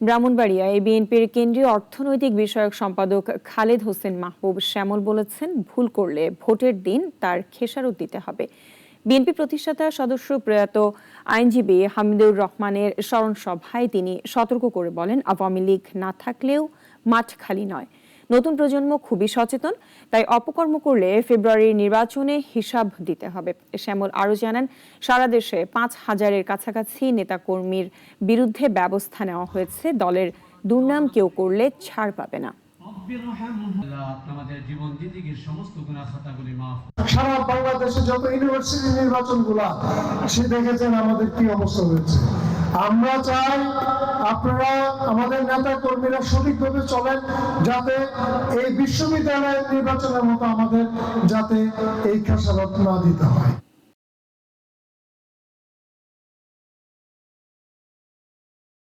ব্রাহ্মণবাড়িয়ায় বিএনপির কেন্দ্রীয় অর্থনৈতিক বিষয়ক সম্পাদক খালেদ হোসেন মাহবুব শ্যামল বলেছেন, ভুল করলে ভোটের দিন তার খেসারত দিতে হবে। বিএনপি প্রতিষ্ঠাতা সদস্য প্রয়াত আইনজীবী হামিদুর রহমানের স্মরণ সভায় তিনি সতর্ক করে বলেন, আওয়ামী লীগ না থাকলেও মাঠ খালি নয়। নতুন প্রজন্ম খুবই সচেতন, তাই অপকর্ম করলে ফেব্রুয়ারির নির্বাচনে হিসাব দিতে হবে। শ্যামল আরও জানান, সারা দেশে পাঁচ হাজারের কাছাকাছি নেতাকর্মীর বিরুদ্ধে ব্যবস্থা নেওয়া হয়েছে। দলের দুর্নাম কেউ করলে ছাড় পাবে না। সারা বাংলাদেশে যত ইউনিভার্সিটি নির্বাচনগুলা সে দেখেছেন আমাদের কি অবস্থা হয়েছে। আমরা চাই আপনারা, আমাদের নেতা কর্মীরা সঠিকভাবে চলেন যাতে এই বিশ্ববিদ্যালয়ের নির্বাচনের মতো আমাদের যাতে এই খেসারত না দিতে হয়।